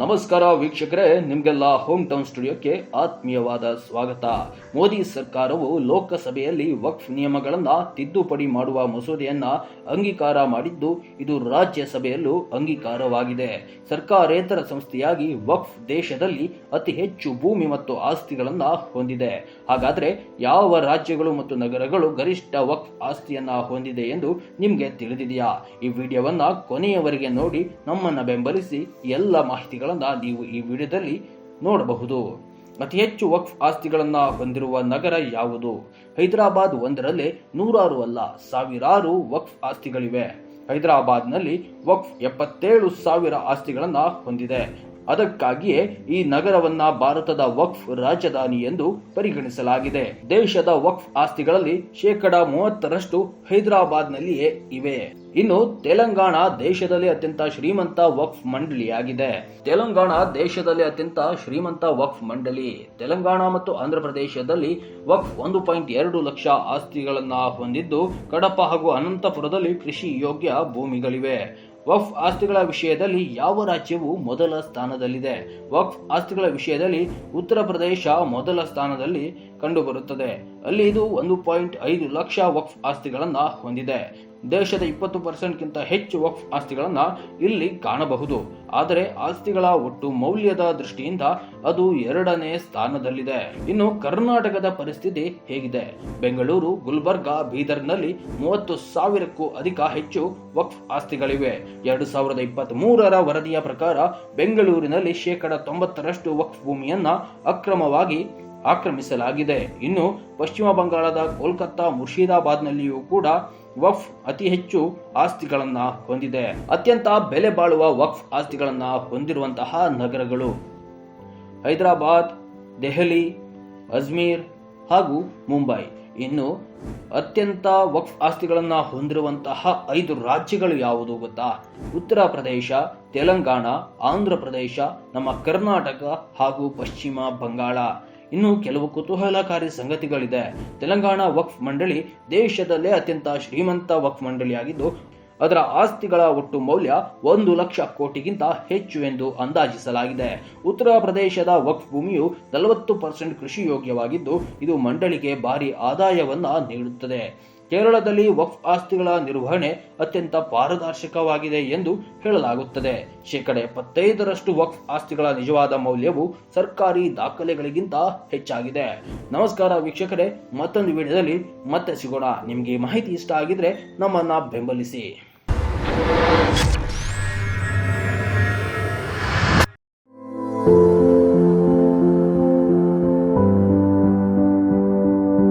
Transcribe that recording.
ನಮಸ್ಕಾರ ವೀಕ್ಷಕರೇ, ನಿಮಗೆಲ್ಲ ಹೋಮ್ ಟೌನ್ ಸ್ಟುಡಿಯೋಕ್ಕೆ ಆತ್ಮೀಯವಾದ ಸ್ವಾಗತ. ಮೋದಿ ಸರ್ಕಾರವು ಲೋಕಸಭೆಯಲ್ಲಿ ವಕ್ಫ್ ನಿಯಮಗಳನ್ನು ತಿದ್ದುಪಡಿ ಮಾಡುವ ಮಸೂದೆಯನ್ನ ಅಂಗೀಕಾರ ಮಾಡಿದ್ದು ಇದು ರಾಜ್ಯಸಭೆಯಲ್ಲೂ ಅಂಗೀಕಾರವಾಗಿದೆ. ಸರ್ಕಾರೇತರ ಸಂಸ್ಥೆಯಾಗಿ ವಕ್ಫ್ ದೇಶದಲ್ಲಿ ಅತಿ ಹೆಚ್ಚು ಭೂಮಿ ಮತ್ತು ಆಸ್ತಿಗಳನ್ನು ಹೊಂದಿದೆ. ಹಾಗಾದ್ರೆ ಯಾವ ರಾಜ್ಯಗಳು ಮತ್ತು ನಗರಗಳು ಗರಿಷ್ಠ ವಕ್ಫ್ ಆಸ್ತಿಯನ್ನ ಹೊಂದಿದೆ ಎಂದು ನಿಮಗೆ ತಿಳಿದಿದೆಯಾ? ಈ ವಿಡಿಯೋವನ್ನ ಕೊನೆಯವರೆಗೆ ನೋಡಿ, ನಮ್ಮನ್ನ ಬೆಂಬಲಿಸಿ ಎಲ್ಲ ಮಾಹಿತಿಗಳನ್ನ ನೀವು ಈ ವಿಡಿಯೋದಲ್ಲಿ ನೋಡಬಹುದು. ಅತಿ ಹೆಚ್ಚು ವಕ್ಫ್ ಆಸ್ತಿಗಳನ್ನ ಹೊಂದಿರುವ ನಗರ ಯಾವುದು? ಹೈದರಾಬಾದ್ ಒಂದರಲ್ಲೇ ನೂರಾರು ಅಲ್ಲ, ಸಾವಿರಾರು ವಕ್ಫ್ ಆಸ್ತಿಗಳಿವೆ. ಹೈದರಾಬಾದ್ನಲ್ಲಿ ವಕ್ಫ್ ಎಪ್ಪತ್ತೇಳು ಸಾವಿರ ಆಸ್ತಿಗಳನ್ನ ಹೊಂದಿದೆ. ಅದಕ್ಕಾಗಿಯೇ ಈ ನಗರವನ್ನ ಭಾರತದ ವಕ್ಫ್ ರಾಜಧಾನಿ ಎಂದು ಪರಿಗಣಿಸಲಾಗಿದೆ. ದೇಶದ ವಕ್ಫ್ ಆಸ್ತಿಗಳಲ್ಲಿ ಶೇಕಡಾ ಮೂವತ್ತರಷ್ಟು ಹೈದರಾಬಾದ್ನಲ್ಲಿಯೇ ಇವೆ. ಇನ್ನು ತೆಲಂಗಾಣ ದೇಶದಲ್ಲಿ ಅತ್ಯಂತ ಶ್ರೀಮಂತ ವಕ್ಫ್ ಮಂಡಳಿಯಾಗಿದೆ. ತೆಲಂಗಾಣ ದೇಶದಲ್ಲಿ ಅತ್ಯಂತ ಶ್ರೀಮಂತ ವಕ್ಫ್ ಮಂಡಳಿ. ತೆಲಂಗಾಣ ಮತ್ತು ಆಂಧ್ರ ಪ್ರದೇಶದಲ್ಲಿ ವಕ್ಫ್ ಒಂದು ಪಾಯಿಂಟ್ ಎರಡು ಲಕ್ಷ ಆಸ್ತಿಗಳನ್ನು ಹೊಂದಿದ್ದು, ಕಡಪ ಹಾಗೂ ಅನಂತಪುರದಲ್ಲಿ ಕೃಷಿ ಯೋಗ್ಯ ಭೂಮಿಗಳಿವೆ. ವಕ್ಫ್ ಆಸ್ತಿಗಳ ವಿಷಯದಲ್ಲಿ ಯಾವ ರಾಜ್ಯವು ಮೊದಲ ಸ್ಥಾನದಲ್ಲಿದೆ? ವಕ್ಫ್ ಆಸ್ತಿಗಳ ವಿಷಯದಲ್ಲಿ ಉತ್ತರ ಪ್ರದೇಶ ಮೊದಲ ಸ್ಥಾನದಲ್ಲಿ ಕಂಡುಬರುತ್ತದೆ. ಅಲ್ಲಿ ಇದು ಒಂದು ಪಾಯಿಂಟ್ ಐದು ಲಕ್ಷ ವಕ್ಫ್ ಆಸ್ತಿಗಳನ್ನು ಹೊಂದಿದೆ. ದೇಶದ ಇಪ್ಪತ್ತು ಪರ್ಸೆಂಟ್ಗಿಂತ ಹೆಚ್ಚು ವಕ್ಫ್ ಆಸ್ತಿಗಳನ್ನು ಇಲ್ಲಿ ಕಾಣಬಹುದು. ಆದರೆ ಆಸ್ತಿಗಳ ಒಟ್ಟು ಮೌಲ್ಯದ ದೃಷ್ಟಿಯಿಂದ ಅದು ಎರಡನೇ ಸ್ಥಾನದಲ್ಲಿದೆ. ಇನ್ನು ಕರ್ನಾಟಕದ ಪರಿಸ್ಥಿತಿ ಹೇಗಿದೆ? ಬೆಂಗಳೂರು, ಗುಲ್ಬರ್ಗಾ, ಬೀದರ್ನಲ್ಲಿ ಮೂವತ್ತು ಸಾವಿರಕ್ಕೂ ಅಧಿಕ ಹೆಚ್ಚು ವಕ್ಫ್ ಆಸ್ತಿಗಳಿವೆ. ಎರಡು ಸಾವಿರದ ಇಪ್ಪತ್ತ್ ಮೂರರ ವರದಿಯ ಪ್ರಕಾರ ಬೆಂಗಳೂರಿನಲ್ಲಿ ಶೇಕಡ ತೊಂಬತ್ತರಷ್ಟು ವಕ್ಫ್ ಭೂಮಿಯನ್ನ ಅಕ್ರಮವಾಗಿ ಆಕ್ರಮಿಸಲಾಗಿದೆ. ಇನ್ನು ಪಶ್ಚಿಮ ಬಂಗಾಳದ ಕೋಲ್ಕತ್ತಾ ಮುರ್ಷಿದಾಬಾದ್ನಲ್ಲಿಯೂ ಕೂಡ ವಕ್ಫ್ ಅತಿ ಹೆಚ್ಚು ಆಸ್ತಿಗಳನ್ನ ಹೊಂದಿದೆ. ಅತ್ಯಂತ ಬೆಲೆ ಬಾಳುವ ವಕ್ಫ್ ಆಸ್ತಿಗಳನ್ನ ಹೊಂದಿರುವಂತಹ ನಗರಗಳು. ಹೈದರಾಬಾದ್, ದೆಹಲಿ, ಅಜ್ಮೀರ್ ಹಾಗೂ ಮುಂಬೈ. ಇನ್ನು ಅತ್ಯಂತ ವಕ್ಫ್ ಆಸ್ತಿಗಳನ್ನ ಹೊಂದಿರುವಂತಹ ಐದು ರಾಜ್ಯಗಳು ಯಾವುದು ಗೊತ್ತಾ? ಉತ್ತರ ಪ್ರದೇಶ, ತೆಲಂಗಾಣ, ಆಂಧ್ರ ಪ್ರದೇಶ, ನಮ್ಮ ಕರ್ನಾಟಕ ಹಾಗೂ ಪಶ್ಚಿಮ ಬಂಗಾಳ. ಇನ್ನು ಕೆಲವು ಕುತೂಹಲಕಾರಿ ಸಂಗತಿಗಳಿದೆ. ತೆಲಂಗಾಣ ವಕ್ಫ್ ಮಂಡಳಿ ದೇಶದಲ್ಲೇ ಅತ್ಯಂತ ಶ್ರೀಮಂತ ವಕ್ಫ್ ಮಂಡಳಿಯಾಗಿದ್ದು, ಅದರ ಆಸ್ತಿಗಳ ಒಟ್ಟು ಮೌಲ್ಯ ಒಂದು ಲಕ್ಷ ಕೋಟಿಗಿಂತ ಹೆಚ್ಚು ಎಂದು ಅಂದಾಜಿಸಲಾಗಿದೆ. ಉತ್ತರ ಪ್ರದೇಶದ ವಕ್ಫ್ ಭೂಮಿಯು ನಲವತ್ತು ಪರ್ಸೆಂಟ್ ಕೃಷಿ ಯೋಗ್ಯವಾಗಿದ್ದು, ಇದು ಮಂಡಳಿಗೆ ಭಾರಿ ಆದಾಯವನ್ನ ನೀಡುತ್ತದೆ. ಕೇರಳದಲ್ಲಿ ವಕ್ಫ್ ಆಸ್ತಿಗಳ ನಿರ್ವಹಣೆ ಅತ್ಯಂತ ಪಾರದರ್ಶಕವಾಗಿದೆ ಎಂದು ಹೇಳಲಾಗುತ್ತದೆ. ಶೇಕಡ ಎಪ್ಪತ್ತೈದರಷ್ಟು ವಕ್ಫ್ ಆಸ್ತಿಗಳ ನಿಜವಾದ ಮೌಲ್ಯವು ಸರ್ಕಾರಿ ದಾಖಲೆಗಳಿಗಿಂತ ಹೆಚ್ಚಾಗಿದೆ. ನಮಸ್ಕಾರ ವೀಕ್ಷಕರೇ, ಮತ್ತೊಂದು ವಿಡಿಯೋದಲ್ಲಿ ಮತ್ತೆ ಸಿಗೋಣ. ನಿಮಗೆ ಮಾಹಿತಿ ಇಷ್ಟ ಆಗಿದ್ರೆ ನಮ್ಮನ್ನ ಬೆಂಬಲಿಸಿ.